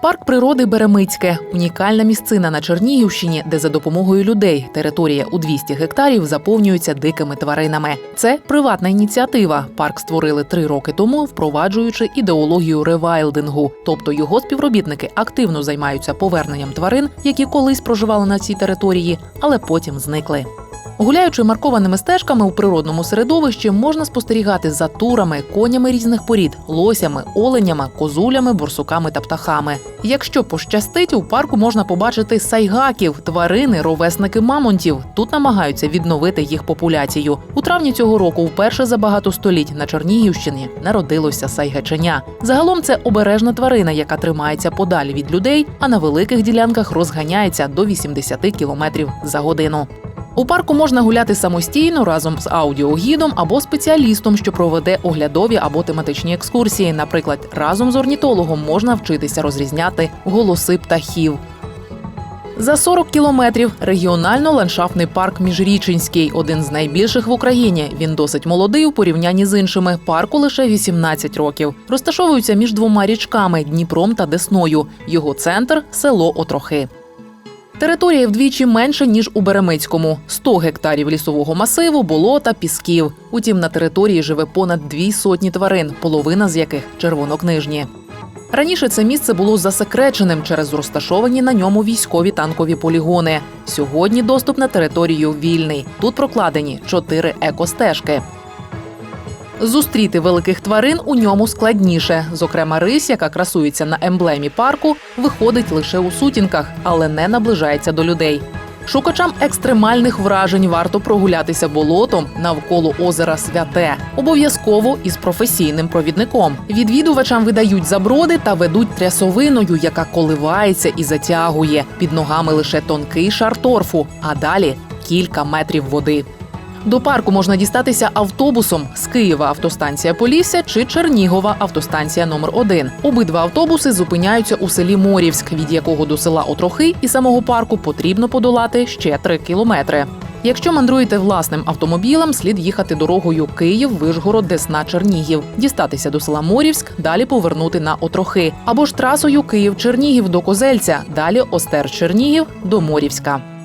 Парк природи Беремицьке унікальна місцина на Чернігівщині, де за допомогою людей територія у 200 гектарів заповнюється дикими тваринами. Це приватна ініціатива. Парк створили три роки тому, впроваджуючи ідеологію ревайлдингу. Тобто його співробітники активно займаються поверненням тварин, які колись проживали на цій території, але потім зникли. Гуляючи маркованими стежками у природному середовищі, можна спостерігати за турами, конями різних порід, лосями, оленями, козулями, борсуками та птахами. Якщо пощастить, у парку можна побачити сайгаків, тварини, ровесники мамонтів. Тут намагаються відновити їх популяцію. У травні цього року, вперше за багато століть на Чернігівщині народилося сайгаченя. Загалом це обережна тварина, яка тримається подалі від людей, а на великих ділянках розганяється до 80 км за годину. У парку можна гуляти самостійно разом з аудіогідом або спеціалістом, що проведе оглядові або тематичні екскурсії. Наприклад, разом з орнітологом можна вчитися розрізняти голоси птахів. За 40 кілометрів регіонально-ландшафтний парк Міжрічинський, один з найбільших в Україні. Він досить молодий у порівнянні з іншими. Парку лише 18 років. Розташовується між двома річками Дніпром та Десною. Його центр село Отрохи. Територія вдвічі менше ніж у Беремицькому: 100 гектарів лісового масиву, болота, пісків. Утім, на території живе понад дві сотні тварин, половина з яких червонокнижні. Раніше це місце було засекреченим через розташовані на ньому військові танкові полігони. Сьогодні доступ на територію вільний. Тут прокладені чотири екостежки. Зустріти великих тварин у ньому складніше. Зокрема, рись, яка красується на емблемі парку, виходить лише у сутінках, але не наближається до людей. Шукачам екстремальних вражень варто прогулятися болотом навколо озера Святе, обов'язково із професійним провідником. Відвідувачам видають заброди та ведуть трясовиною, яка коливається і затягує під ногами лише тонкий шар торфу, а далі кілька метрів води. До парку можна дістатися автобусом з Києва автостанція Полісся чи Чернігова автостанція номер 1 Обидва автобуси зупиняються у селі Морівськ, від якого до села Отрохи і самого парку потрібно подолати ще 3 кілометри. Якщо мандруєте власним автомобілем, слід їхати дорогою Київ, Вишгород, Десна, Чернігів, дістатися до села Морівськ, далі повернути на Отрохи, або ж трасою Київ-Чернігів до Козельця, далі Остер Чернігів до Морівська.